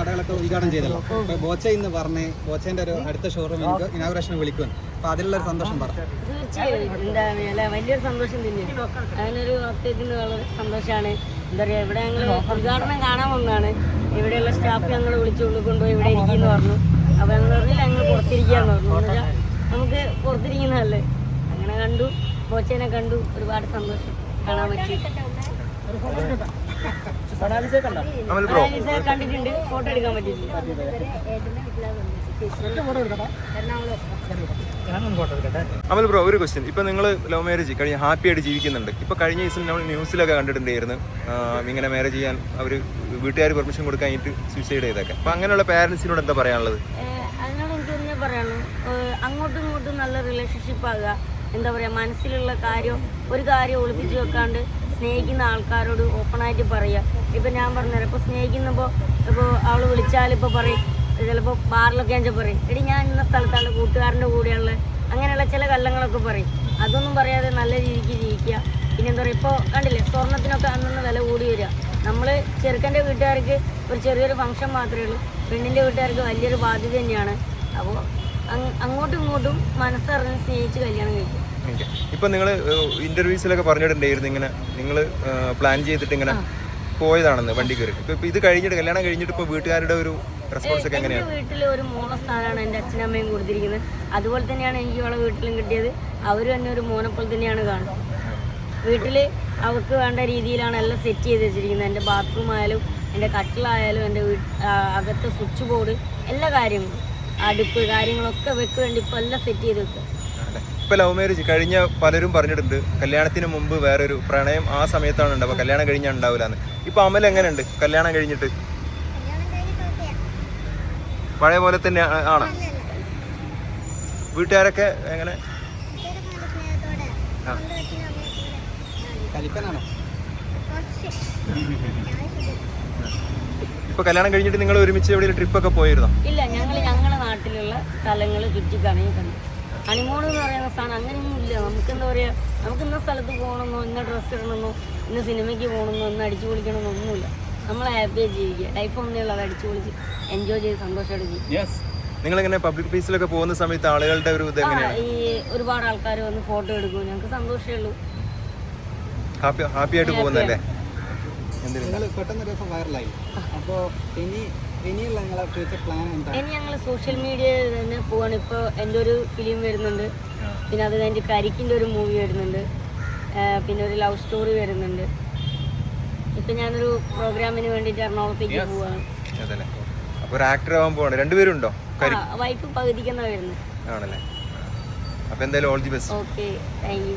കടകളൊക്കെ ഉദ്ഘാടനം ചെയ്തല്ലോ. അപ്പൊ ബോച്ച ഇന്ന് പറഞ്ഞേ ബോച്ചേന്റെ ഒരു അടുത്ത ഷോറൂം എനിക്ക് ഇനാഗുറേഷൻ വിളിക്കുമെന്ന് അപ്പൊ അതിലുള്ള ഒരു സന്തോഷം പറ. തീർച്ചയായും. എന്താ അല്ല വലിയൊരു സന്തോഷം തന്നെയാണ് അതിനൊരു അത്യത്തിന് വളരെ സന്തോഷമാണ്. എന്താ പറയുക ഇവിടെ ഞങ്ങൾ ഉദ്ഘാടനം കാണാൻ വന്നതാണ്. ഇവിടെയുള്ള സ്റ്റാഫ് ഞങ്ങൾ വിളിച്ചുകൊണ്ട് കൊണ്ടുപോയി ഇവിടെ ഇരിക്കുന്നു പറഞ്ഞു. അപ്പോൾ ഞങ്ങൾ പറഞ്ഞില്ല ഞങ്ങൾ പുറത്തിരിക്കാന്ന് പറഞ്ഞു. നമുക്ക് പുറത്തിരിക്കുന്നതല്ലേ. അങ്ങനെ കണ്ടു. ബോച്ചേനെ കണ്ടു. ഒരുപാട് സന്തോഷം. കാണാൻ പറ്റി. അമൽ ബ്രോ. കണ്ടിട്ടുണ്ട്. ഫോട്ടോ എടുക്കാൻ അമൽ ബ്രോ ഒരു ക്വസ്റ്റ്യൻ ഇപ്പൊ നിങ്ങൾ ലവ് മാരേജ് കഴിഞ്ഞ ഹാപ്പി ആയിട്ട് ജീവിക്കുന്നുണ്ട്. ഇപ്പൊ കഴിഞ്ഞ ദിവസം നമ്മൾ ന്യൂസിലൊക്കെ കണ്ടിട്ടുണ്ടായിരുന്നു. ഇങ്ങനെ മാരേജ് ചെയ്യാൻ അവർ വീട്ടുകാർ പെർമിഷൻ കൊടുക്കാനായിട്ട് സൂസൈഡ് ചെയ്തൊക്കെ അപ്പൊ അങ്ങനെയുള്ള പാരന്റ്സിനോട് എന്താ പറയാനുള്ളത്? അതിനോട് എനിക്ക് തന്നെ പറയണം ഏഹ് അങ്ങോട്ടും ഇങ്ങോട്ടും നല്ല റിലേഷൻഷിപ്പ് ആകുക. എന്താ പറയാ മനസ്സിലുള്ള കാര്യം ഒരു കാര്യം ഒളിപ്പിച്ചു വെക്കാണ്ട് സ്നേഹിക്കുന്ന ആൾക്കാരോട് ഓപ്പണായിട്ട് പറയുക ഇപ്പം ഞാൻ പറഞ്ഞുതരാം. ഇപ്പോൾ സ്നേഹിക്കുന്നപ്പോൾ ഇപ്പോൾ അവൾ വിളിച്ചാൽ ഇപ്പോൾ പറയും ചിലപ്പോൾ ബാറിലൊക്കെ ആണെന്ന് പറയും എടി ഞാൻ ഇന്ന സ്ഥലത്താണ് കൂട്ടുകാരന്റെ കൂടെയുള്ള അങ്ങനെയുള്ള ചില കള്ളങ്ങളൊക്കെ പറയും. അതൊന്നും പറയാതെ നല്ല രീതിക്ക് ജീവിക്കുക. പിന്നെ എന്താ പറയുക ഇപ്പോൾ കണ്ടില്ലേ സ്വർണത്തിനൊക്കെ അന്നൊന്ന് വില കൂടി വരിക. നമ്മൾ ചെറുക്കന്റെ വീട്ടുകാർക്ക് ഒരു ചെറിയൊരു ഫംഗ്ഷൻ മാത്രമേ ഉള്ളൂ. പെണ്ണിന്റെ വീട്ടുകാർക്ക് വലിയൊരു ബാധ്യത തന്നെയാണ്. അപ്പോൾ അങ്ങോട്ടും ഇങ്ങോട്ടും മനസ്സറിഞ്ഞ് സ്നേഹിച്ച് കല്യാണം കഴിക്കും ഇപ്പൊ നിങ്ങൾ ഇന്റർവ്യൂസിലൊക്കെ പറഞ്ഞിട്ടുണ്ടായിരുന്നു ഇങ്ങനെ. നിങ്ങൾ പ്ലാൻ ചെയ്തിട്ട് ഇങ്ങനെ പോയതാണെന്ന് വണ്ടി കയറി. ഇപ്പൊ ഇത് കഴിഞ്ഞിട്ട് കല്യാണം കഴിഞ്ഞിട്ട് ഇപ്പൊ വീട്ടുകാരുടെ ഒരു റെസ്പോൺസ് ഒക്കെ എങ്ങനെയാണ്? വീട്ടിൽ ഒരു മൂന്ന സ്ഥാനമാണ് എന്റെ അച്ഛനമ്മയും കൊടുത്തിരിക്കുന്നത്. അതുപോലെ തന്നെയാണ് എനിക്ക് ഇവിടെ വീട്ടിലും കിട്ടിയത്. അവർ തന്നെ ഒരു മോനെപ്പോൾ തന്നെയാണ് കാണുന്നത്. വീട്ടിൽ അവർക്ക് വേണ്ട രീതിയിലാണ് എല്ലാം സെറ്റ് ചെയ്ത് വെച്ചിരിക്കുന്നത്. എന്റെ ബാത്റൂം ആയാലും എന്റെ കട്ടിലായാലും എന്റെ അകത്തെ സ്വിച്ച് ബോർഡ് എല്ലാ കാര്യങ്ങളും. അടുപ്പ് കാര്യങ്ങളൊക്കെ വെക്ക് വേണ്ടി ഇപ്പോൾ എല്ലാം സെറ്റ് ചെയ്ത് വെക്കുക ഇപ്പൊ ലവ് മാരേജ് കഴിഞ്ഞ പലരും പറഞ്ഞിട്ടുണ്ട്. കല്യാണത്തിന് മുമ്പ് വേറൊരു പ്രണയം ആ സമയത്താണ് ഉണ്ടാവുക കല്യാണം കഴിഞ്ഞാൽ ഉണ്ടാവില്ലാന്ന് ഇപ്പൊ അമൽ എങ്ങനെയുണ്ട്? കല്യാണം കഴിഞ്ഞിട്ട്? പഴയ പോലെ തന്നെ ആണോ? വീട്ടുകാരൊക്കെ എങ്ങനെ? ഇപ്പൊ കല്യാണം കഴിഞ്ഞിട്ട് നിങ്ങൾ ഒരുമിച്ച് എവിടെയെങ്കിലും ട്രിപ്പ് ഒക്കെ പോയിരുന്നോ? ഇല്ല ഞങ്ങൾ ഞങ്ങളുടെ നാട്ടിലുള്ള സ്ഥലങ്ങൾ ചുറ്റി കണ്ടു. ഹണിമൂൺ എന്ന് പറയുന്ന സാധനം അങ്ങനെയൊന്നും ഇല്ല നമുക്ക് എന്താ പറയുക നമുക്ക് ഇന്ന സ്ഥലത്ത് പോകണമെന്നോ ഇന്ന ഡ്രസ്സ് ഇടണമെന്നോ ഇന്ന സിനിമയ്ക്ക് പോകണമെന്നോ ഇന്ന് അടിച്ചു പൊളിക്കണമെന്നോ ഒന്നുമില്ല. നമ്മൾ ഹാപ്പിയായി ജീവിക്കുക. ലൈഫ് ഒന്നേ ഉള്ളത് അടിച്ചു പൊളിച്ച് എൻജോയ് ചെയ്ത് സന്തോഷമായിട്ട് ജീവിക്കുക. നിങ്ങൾ ഇങ്ങനെ പബ്ലിക് പ്ലേസിലൊക്കെ പോകുന്ന സമയത്ത് ആളുകളുടെ ഒരു ഇത് എങ്ങനെയാണ്? ഈ ഒരുപാട് ആൾക്കാർ വന്ന് ഫോട്ടോ എടുക്കും. ഞങ്ങൾക്ക് സന്തോഷമേ ഉള്ളൂ. ഹാപ്പി ഹാപ്പി ആയിട്ട് പോകുന്നല്ലേ നിങ്ങൾ പെട്ടെന്ന് ഒരു ദിവസം വൈറലായി അപ്പോൾ ഇനി ഇനിയുള്ള ഞങ്ങളെ ഫ്യൂച്ചർ പ്ലാൻ എന്താ ഇനി ഞങ്ങൾ സോഷ്യൽ മീഡിയയിൽ തന്നെ പോവാണ്. ഇപ്പോൾ എന്റെ ഒരു ഫിലിം വരുന്നുണ്ട്. പിന്നെ അത് കഴിഞ്ഞ് കരിക്കിന്റെ ഒരു മൂവി വരുന്നുണ്ട്. പിന്നെ ഒരു ലവ് സ്റ്റോറി വരുന്നുണ്ട്. ഇപ്പം ഞാനൊരു പ്രോഗ്രാമിന് വേണ്ടിയിട്ട് എറണാകുളത്തേക്ക് പോവാണ്. അതല്ലേ. അപ്പൊ ഒരു ആക്ടർ ആവാൻ പോവാണ്. രണ്ടുപേരും ഉണ്ടോ വൈഫ് പകുതിക്കെന്നാ വരുന്നത് ആണല്ലേ. അപ്പോൾ എന്തായാലും all the best okay thank you